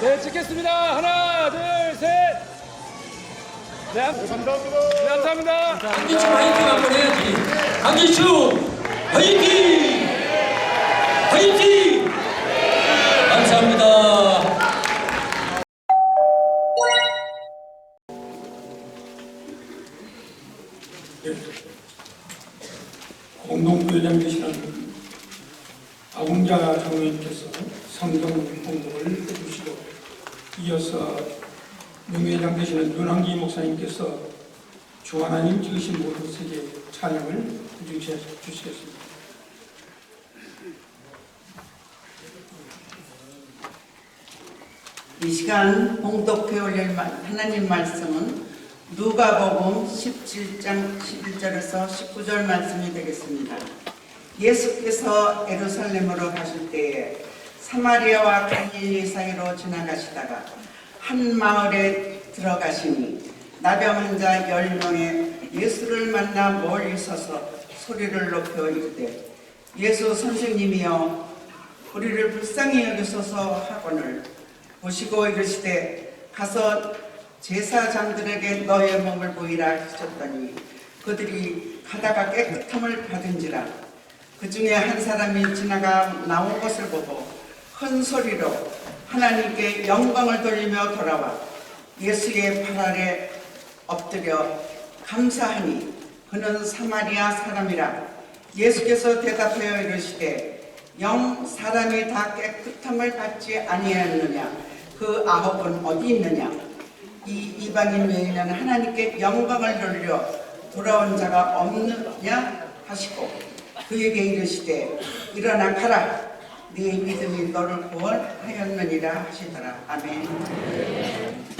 네, 찍겠습니다. 하나, 둘, 셋. 네, 감사합니다. 네, 감사합니다. 강기춘 화이팅 한번 해야지. 강기춘 공동부회장 되시는 아궁자 장로님께서 성경 공독을 해주시고 이어서 명예회장 되시는 윤항기 목사님께서 주 하나님 찍으신 모든 세계 찬양을 해주시겠습니다. 이 시간 봉독해 올릴 마- 하나님 말씀은 누가복음 17장 11절에서 19절 말씀이 되겠습니다. 예수께서 예루살렘으로 가실 때에 사마리아와 갈릴리 사이로 지나가시다가 한 마을에 들어가시니 나병 환자 열 명의 예수를 만나 멀리 서서 소리를 높여 이르되 예수 선생님이여 우리를 불쌍히 여기소서 하거늘 보시고 이르시되 가서 제사장들에게 너의 몸을 보이라 하셨더니 그들이 가다가 깨끗함을 받은지라. 그 중에 한 사람이 지나가 나온 것을 보고 큰 소리로 하나님께 영광을 돌리며 돌아와 예수의 발 아래 엎드려 감사하니 그는 사마리아 사람이라. 예수께서 대답하여 이르시되 영 사람이 다 깨끗함을 받지 아니하였느냐? 그 아홉은 어디 있느냐 이 이방인 외에는 하나님께 영광을 돌려 돌아온 자가 없느냐 하시고 그에게 이르시되 일어나 가라. 네 믿음이 너를 구원하였느니라 하시더라. 아멘